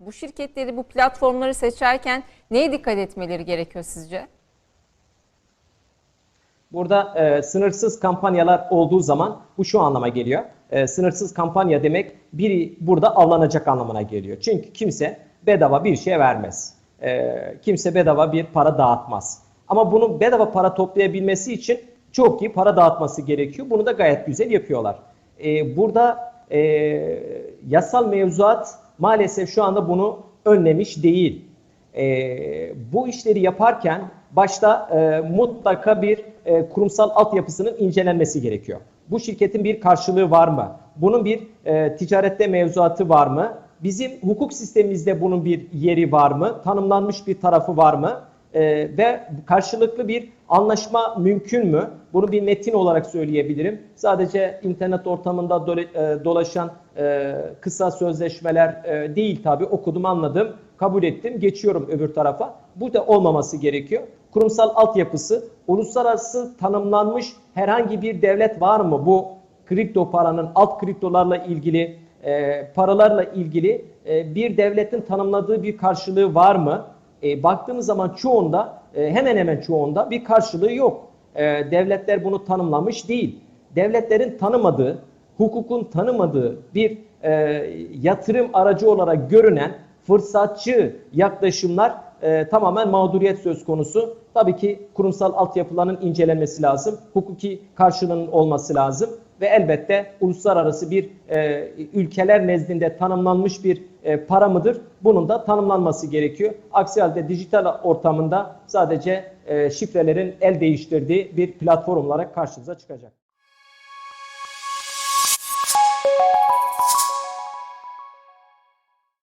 Bu şirketleri, bu platformları seçerken neye dikkat etmeleri gerekiyor sizce? Burada e, sınırsız kampanyalar olduğu zaman bu şu anlama geliyor. E, sınırsız kampanya demek biri burada avlanacak anlamına geliyor. Çünkü kimse bedava bir şey vermez. E, kimse bedava bir para dağıtmaz. Ama bunu bedava para toplayabilmesi için çok iyi para dağıtması gerekiyor. Bunu da gayet güzel yapıyorlar. E, burada e, yasal mevzuat maalesef şu anda bunu önlemiş değil. E, bu işleri yaparken başta e, mutlaka bir e, kurumsal altyapısının incelenmesi gerekiyor. Bu şirketin bir karşılığı var mı? Bunun bir e, ticarette mevzuatı var mı? Bizim hukuk sistemimizde bunun bir yeri var mı? Tanımlanmış bir tarafı var mı? E, ve karşılıklı bir anlaşma mümkün mü? Bunu bir metin olarak söyleyebilirim. Sadece internet ortamında dole- e, dolaşan e, kısa sözleşmeler e, değil tabii okudum anladım kabul ettim geçiyorum öbür tarafa. Bu da olmaması gerekiyor. Kurumsal altyapısı uluslararası tanımlanmış herhangi bir devlet var mı bu kripto paranın alt kriptolarla ilgili e, paralarla ilgili e, bir devletin tanımladığı bir karşılığı var mı? E, baktığımız zaman çoğunda e, hemen hemen çoğunda bir karşılığı yok. E, devletler bunu tanımlamış değil. Devletlerin tanımadığı, hukukun tanımadığı bir e, yatırım aracı olarak görünen fırsatçı yaklaşımlar e, tamamen mağduriyet söz konusu. Tabii ki kurumsal altyapıların incelenmesi lazım. Hukuki karşılığının olması lazım. Ve elbette uluslararası bir e, ülkeler nezdinde tanımlanmış bir e, para mıdır? Bunun da tanımlanması gerekiyor. Aksi halde dijital ortamında sadece e, şifrelerin el değiştirdiği bir platform olarak karşımıza çıkacak.